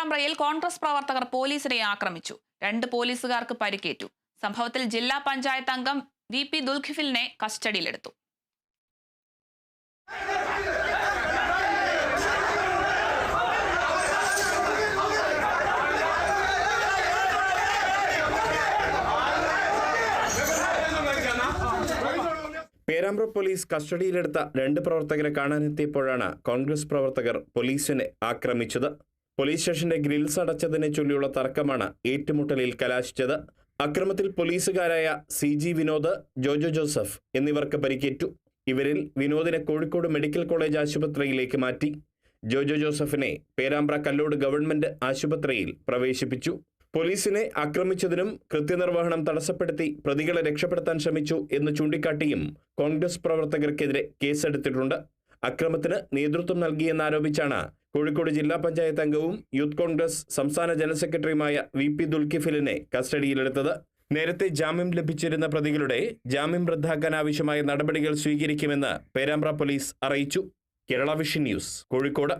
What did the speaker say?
പേരാമ്പ്രയിൽ കോൺഗ്രസ് പ്രവർത്തകർ പോലീസിനെ ആക്രമിച്ചു. രണ്ട് പോലീസുകാർക്ക് പരിക്കേറ്റു. സംഭവത്തിൽ ജില്ലാ പഞ്ചായത്ത് അംഗം വി പി ദുൽഖിഫിലിനെ കസ്റ്റഡിയിലെടുത്തു. പേരാമ്പ്ര പോലീസ് കസ്റ്റഡിയിലെടുത്ത രണ്ട് പ്രവർത്തകരെ കാണാനെത്തിയപ്പോഴാണ് കോൺഗ്രസ് പ്രവർത്തകർ പോലീസിനെ ആക്രമിച്ചത്. പോലീസ് സ്റ്റേഷന്റെ ഗ്രിൽസ് അടച്ചതിനെ ചൊല്ലിയുള്ള തർക്കമാണ് ഏറ്റുമുട്ടലിൽ കലാശിച്ചത്. അക്രമത്തിൽ പോലീസുകാരായ C G Vinod Jojo Joseph എന്നിവർക്ക് പരിക്കേറ്റു. ഇവരിൽ വിനോദിനെ കോഴിക്കോട് മെഡിക്കൽ കോളേജ് ആശുപത്രിയിലേക്ക് മാറ്റി. ജോജോ ജോസഫിനെ പേരാമ്പ്ര കല്ലോട് ഗവൺമെന്റ് ആശുപത്രിയിൽ പ്രവേശിപ്പിച്ചു. പോലീസിനെ ആക്രമിച്ചതിനും കൃത്യനിർവഹണം തടസ്സപ്പെടുത്തി പ്രതികളെ രക്ഷപ്പെടുത്താൻ ശ്രമിച്ചു എന്ന് ചൂണ്ടിക്കാട്ടിയും കോൺഗ്രസ് പ്രവർത്തകർക്കെതിരെ കേസെടുത്തിട്ടുണ്ട്. അക്രമത്തിന് നേതൃത്വം നൽകിയെന്നാരോപിച്ചാണ് കോഴിക്കോട് ജില്ലാ പഞ്ചായത്ത് അംഗവും യൂത്ത് കോൺഗ്രസ് സംസ്ഥാന ജനറൽ സെക്രട്ടറിയുമായ വി പി ദുൽക്കിഫിലിനെ കസ്റ്റഡിയിലെടുത്തത്. നേരത്തെ ജാമ്യം ലഭിച്ചിരുന്ന പ്രതികളുടെ ജാമ്യം റദ്ദാക്കാൻ ആവശ്യമായ നടപടികൾ സ്വീകരിക്കുമെന്ന് പേരാമ്പ്ര പോലീസ് അറിയിച്ചു. Kerala vision news Kozhikode.